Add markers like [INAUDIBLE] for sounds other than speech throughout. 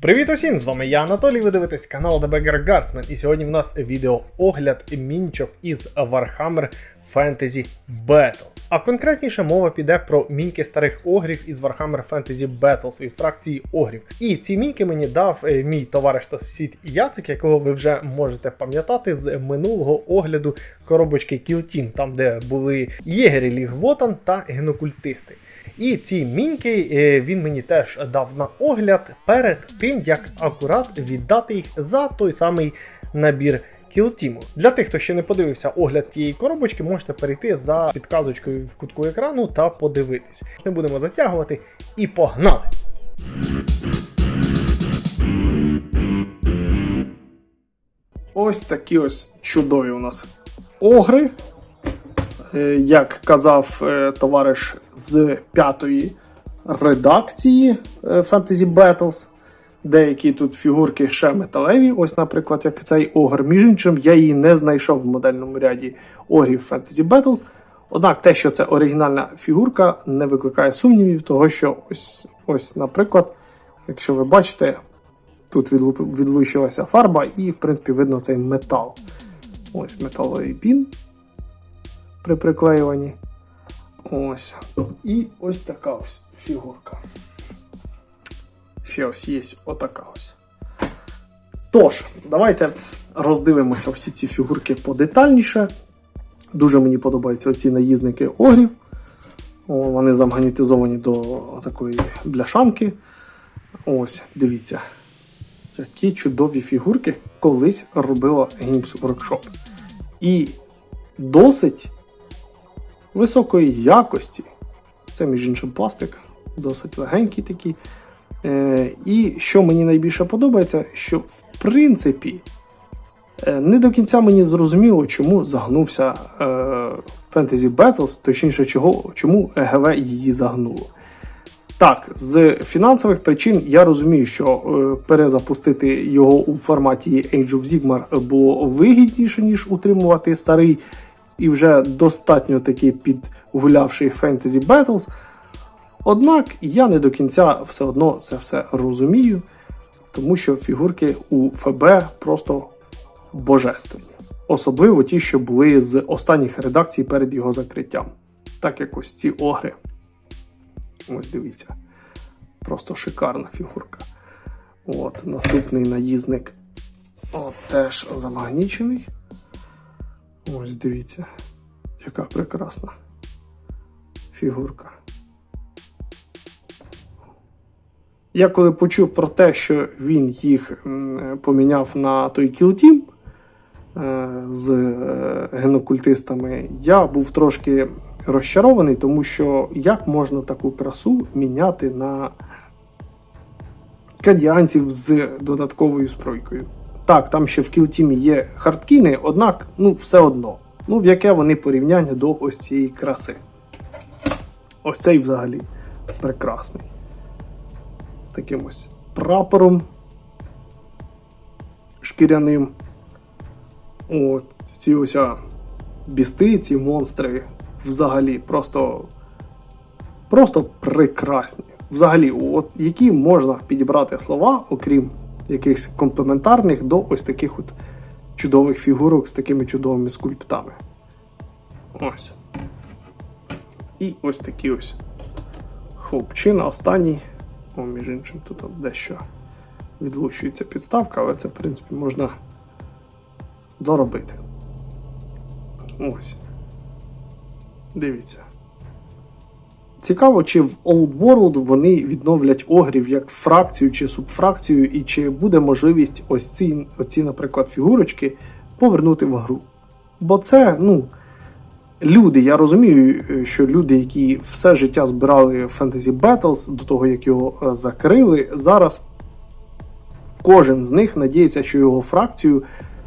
Привіт усім! З вами я Анатолій. Ви дивитесь канал The Beggar Guardsman. І сьогодні в нас відео огляд мінчок із Warhammer Fantasy Battles. А конкретніше мова піде про міньки старих огрів із Warhammer Fantasy Battles від фракції огрів. І ці міньки мені дав е, мій товариш та сусід Яцик, якого ви вже можете пам'ятати з минулого огляду коробочки Team, там де були єгері Ліг Вотан та генокультисти. І ці міньки е, він мені теж дав на огляд перед тим, як акурат віддати їх за той самий набір кілтіму. Для тих, хто ще не подивився огляд цієї коробочки, можете перейти за підказочкою в кутку екрану та подивитись. Не будемо затягувати і погнали! Ось такі ось чудові у нас огри. Е, Як казав е, товариш з п'ятої редакції е, Fantasy Battles, деякі тут фігурки ще металеві. Ось, наприклад, як цей огр. Між я її не знайшов в модельному ряді огрів Fantasy Battles. Однак те, що це оригінальна фігурка, не викликає сумнівів, того що ось, ось наприклад, якщо ви бачите, тут відлучилася фарба, і, в принципі, видно цей метал. Ось металовий пін при приклеюванні. Ось. І ось така ось фігурка. Ще ось є отака ось. Тож, давайте роздивимося всі ці фігурки подетальніше. Дуже мені подобаються оці наїзники огрів. О, вони замагнітизовані до такої бляшанки. Ось, дивіться. Такі чудові фігурки колись робила Games Workshop. І досить високої якості. Це, між іншим, пластик, досить легенький такий. Е, і що мені найбільше подобається, що в принципі е, не до кінця мені зрозуміло, чому загнувся е, Fantasy Battles, точніше, чого, чому ЕГВ її загнуло. Так, з фінансових причин я розумію, що е, перезапустити його у форматі Age of Sigmar було вигідніше, ніж утримувати старий і вже достатньо таки підгулявший Fantasy Battles. Однак я не до кінця все одно це все розумію, тому що фігурки у ФБ просто божественні. Особливо ті, що були з останніх редакцій перед його закриттям. Так як ось ці огри. Ось дивіться. Просто шикарна фігурка. От, наступний наїзник. От, теж замагнічений. Ось дивіться, яка прекрасна фігурка. Я коли почув про те, що він їх поміняв на той Team е, з е, генокультистами, я був трошки розчарований, тому що як можна таку красу міняти на кадіанців з додатковою збройкою. Так, там ще в кілтімі є хардкіни, однак, ну, все одно. Ну, в яке вони порівняння до ось цієї краси. Ось цей взагалі прекрасний. З таким ось прапором шкіряним. От, ці ось бісти, ці монстри взагалі просто, просто прекрасні. Взагалі, от які можна підібрати слова, окрім якихось комплементарних, до ось таких от чудових фігурок з такими чудовими скульптами. Ось. І ось такі ось хлопчина, останній. О, між іншим, тут дещо відлучується підставка, але це, в принципі, можна доробити. Ось. Дивіться. Цікаво, чи в Old World вони відновлять огрів як фракцію чи субфракцію, і чи буде можливість ось ці, оці, наприклад, фігурочки повернути в гру. Бо це, ну, люди, я розумію, що люди, які все життя збирали Fantasy Battles до того, як його е, закрили, зараз кожен з них надіється, що його фракцію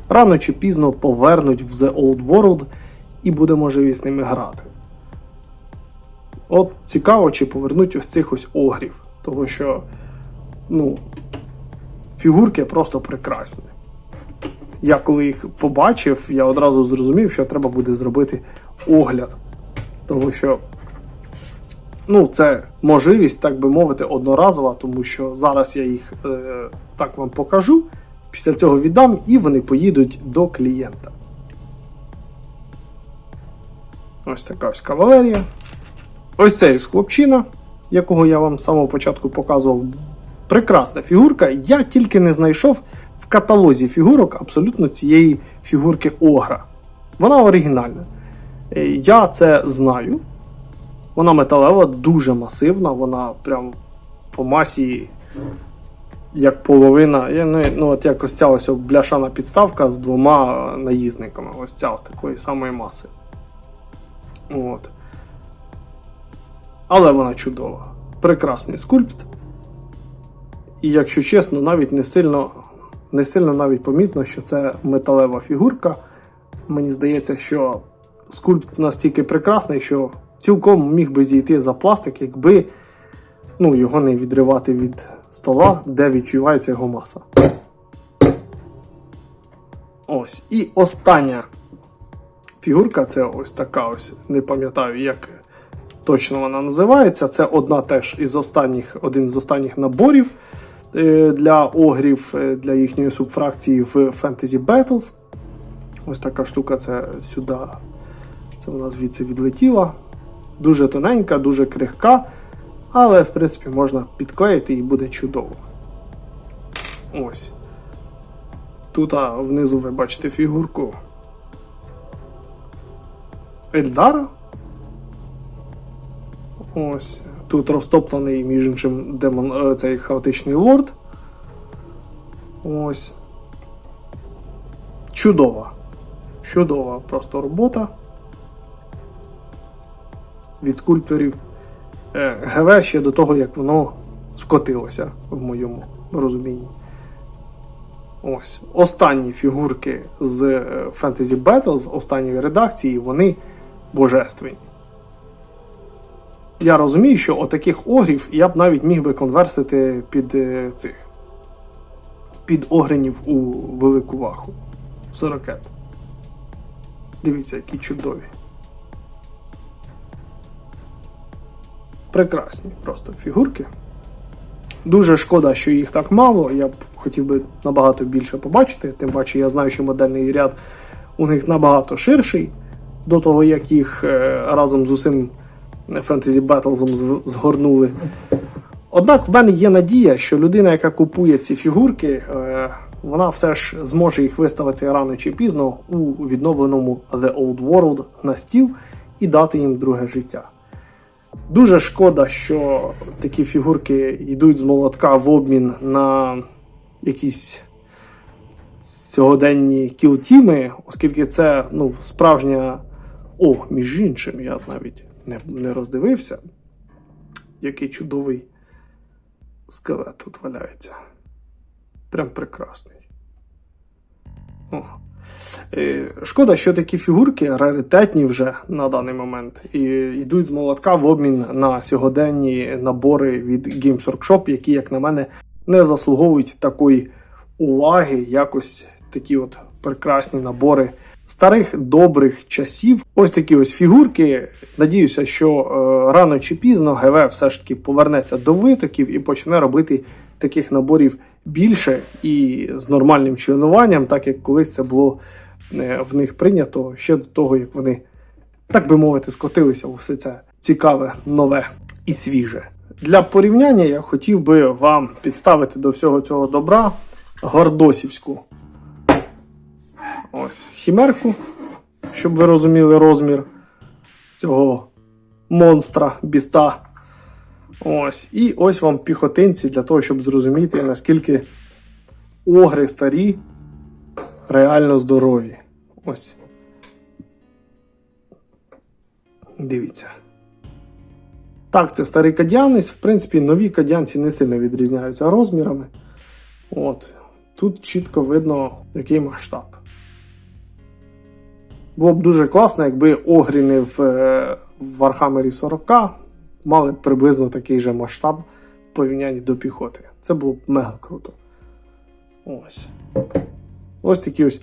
рано чи пізно повернуть в The Old World і буде можливість з ними грати. От цікаво, чи повернуть ось цих ось огрів. Тому що, ну, фігурки просто прекрасні. Я коли їх побачив, я одразу зрозумів, що треба буде зробити огляд. Тому що, Ну, це можливість, так би мовити, одноразова, тому що зараз я їх е, так вам покажу. Після цього віддам і вони поїдуть до клієнта. Ось така ось кавалерія. Ось цей хлопчина, якого я вам з самого початку показував. Прекрасна фігурка. Я тільки не знайшов в каталозі фігурок абсолютно цієї фігурки Огра. Вона оригінальна. Е, Я це знаю. Вона металева, дуже масивна, вона прям по масі як половина. Ну, от якось ця ось бляшана підставка з двома наїзниками. Ось ця такої самої маси. От. Але вона чудова. Прекрасний скульпт. І якщо чесно, навіть не сильно, не сильно навіть помітно, що це металева фігурка. Мені здається, що скульпт настільки прекрасний, що цілком міг би зійти за пластик, якби ну, його не відривати від стола, де відчувається його маса. Ось. І остання фігурка це ось така ось, не пам'ятаю, як точно вона називається. Це одна теж із останніх, один з останніх наборів е, для огрів е, для їхньої субфракції в Fantasy Battles. Ось така штука, це сюди. Це вона звідси відлетіла. Дуже тоненька, дуже крихка, але в принципі можна підклеїти і буде чудово. Ось. Тут внизу ви бачите фігурку Ельдара. Ось. Тут розтоплений, між іншим, демон, е, цей хаотичний лорд. Ось. Чудова. Чудова просто робота від скульпторів е, ГВ ще до того, як воно скотилося в моєму розумінні. Ось. Останні фігурки з е, Fantasy Battles, останньої редакції, вони божественні. Я розумію, що отаких огрів я б навіть міг би конверсити під е, цих під огренів у велику ваху. Сорокет. Дивіться, які чудові. Прекрасні просто фігурки. Дуже шкода, що їх так мало. Я б хотів би набагато більше побачити. Тим паче, я знаю, що модельний ряд у них набагато ширший. До того, як їх е, разом з усім Fantasy Battles згорнули. Однак в мене є надія, що людина, яка купує ці фігурки, е, вона все ж зможе їх виставити рано чи пізно у відновленому The Old World на стіл і дати їм друге життя. Дуже шкода, що такі фігурки йдуть з молотка в обмін на якісь сьогоденні кілтіми, оскільки це ну, справжня. О, між іншим, я навіть не, не роздивився, який чудовий скелет тут валяється. Прям прекрасний. О. Е, Шкода, що такі фігурки раритетні вже на даний момент і йдуть з молотка в обмін на сьогоденні набори від Games Workshop, які, як на мене, не заслуговують такої уваги, якось такі от прекрасні набори старих добрих часів. Ось такі ось фігурки. Надіюся, що е, рано чи пізно ГВ все ж таки повернеться до витоків і почне робити таких наборів більше і з нормальним членуванням, так як колись це було е, в них прийнято ще до того, як вони, так би мовити, скотилися у все це цікаве, нове і свіже. Для порівняння я хотів би вам підставити до всього цього добра гордосівську ось хімерку, щоб ви розуміли розмір цього монстра, біста. Ось. І ось вам піхотинці для того, щоб зрозуміти, наскільки огри старі реально здорові. Ось. Дивіться. Так, це старий кадянець. В принципі, нові кадянці не сильно відрізняються розмірами. От. Тут чітко видно, який масштаб. Було б дуже класно, якби огріни в, е, в Вархаммері 40 мали приблизно такий же масштаб в порівнянні до піхоти. Це було б мега круто. Ось. Ось такі ось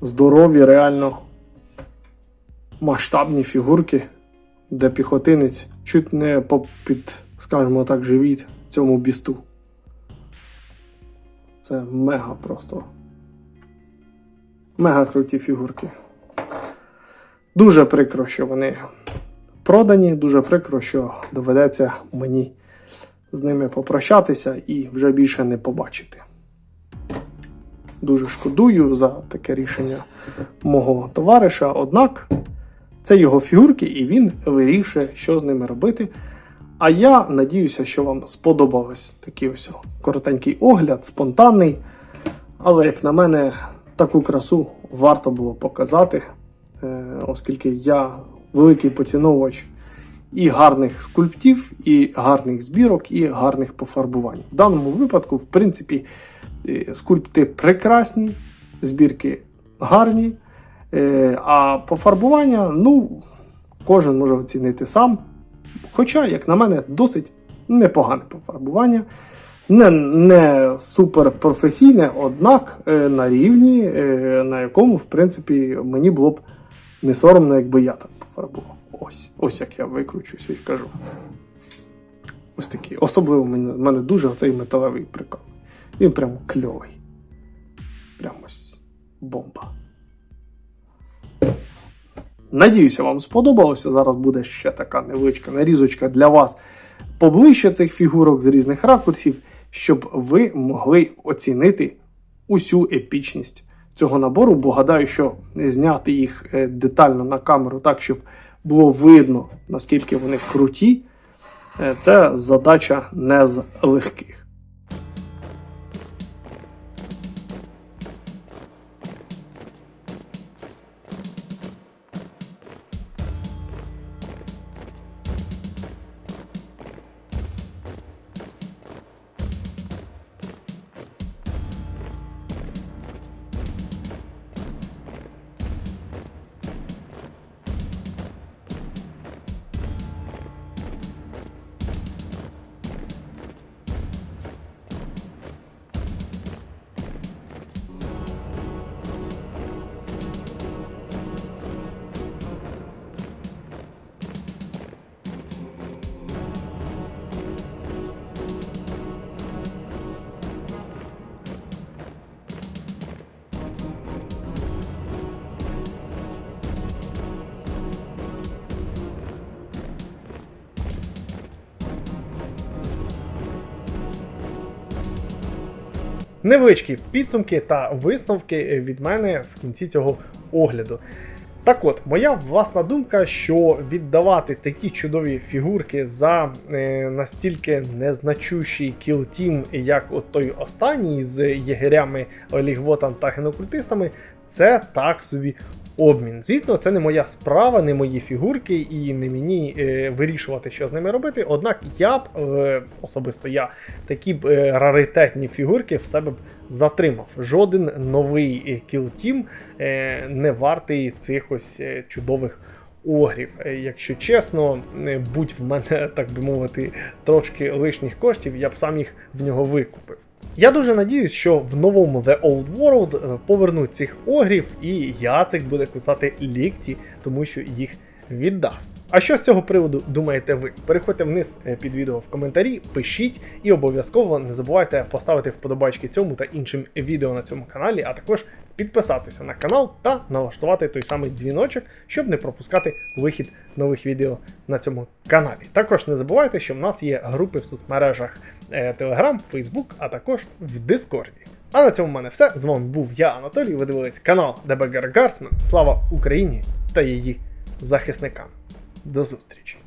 здорові, реально масштабні фігурки, де піхотинець чуть не попід, скажімо так, живіт цьому бісту. Це мега просто. Мега круті фігурки. Дуже прикро, що вони продані, дуже прикро, що доведеться мені з ними попрощатися і вже більше не побачити. Дуже шкодую за таке рішення мого товариша, однак це його фігурки, і він вирішує, що з ними робити. А я надіюся, що вам сподобався такий ось коротенький огляд, спонтанний. Але, як на мене, таку красу варто було показати, оскільки я великий поціновувач і гарних скульптів, і гарних збірок, і гарних пофарбувань. В даному випадку, в принципі, е, скульпти прекрасні, збірки гарні, е, а пофарбування, ну, кожен може оцінити сам. Хоча, як на мене, досить непогане пофарбування. Не, не супер професійне, однак е, на рівні, е, на якому, в принципі, мені було б не соромно, якби я так пофарбував. Ось, ось як я викручусь і скажу. Ось такий. Особливо в мене, дуже оцей металевий прикол. Він прямо кльовий. Прямо ось бомба. Надіюся, вам сподобалося. Зараз буде ще така невеличка нарізочка для вас поближче цих фігурок з різних ракурсів, щоб ви могли оцінити усю епічність цього набору, бо гадаю, що зняти їх е, детально на камеру так, щоб було видно, наскільки вони круті, е, це задача не з легких. Невеличкі підсумки та висновки від мене в кінці цього огляду. Так от, моя власна думка, що віддавати такі чудові фігурки за е, настільки незначущий кілтім, як от той останній з єгерями, олігвотом та генокультистами, це так собі обмін. Звісно, це не моя справа, не мої фігурки, і не мені е, вирішувати, що з ними робити. Однак я б е, особисто я такі б е, раритетні фігурки в себе б затримав. Жоден новий кілтім е, не вартий цих ось е, чудових. Огрів, Е, якщо чесно, е, будь в мене, [LAUGHS] так би мовити, трошки лишніх коштів, я б сам їх в нього викупив. Я дуже надіюсь, що в новому The Old World е, повернуть цих огрів, і Яцик буде кусати лікті, тому що їх віддав. А що з цього приводу думаєте ви? Переходьте вниз е, під відео в коментарі, пишіть і обов'язково не забувайте поставити вподобайки цьому та іншим відео на цьому каналі, а також підписатися на канал та налаштувати той самий дзвіночок, щоб не пропускати вихід нових відео на цьому каналі. Також не забувайте, що в нас є групи в соцмережах е, Telegram, Facebook, а також в Дискорді. А на цьому в мене все. З вами був я, Анатолій. Ви дивились канал DBGR Guardsman. Слава Україні та її захисникам. До зустрічі!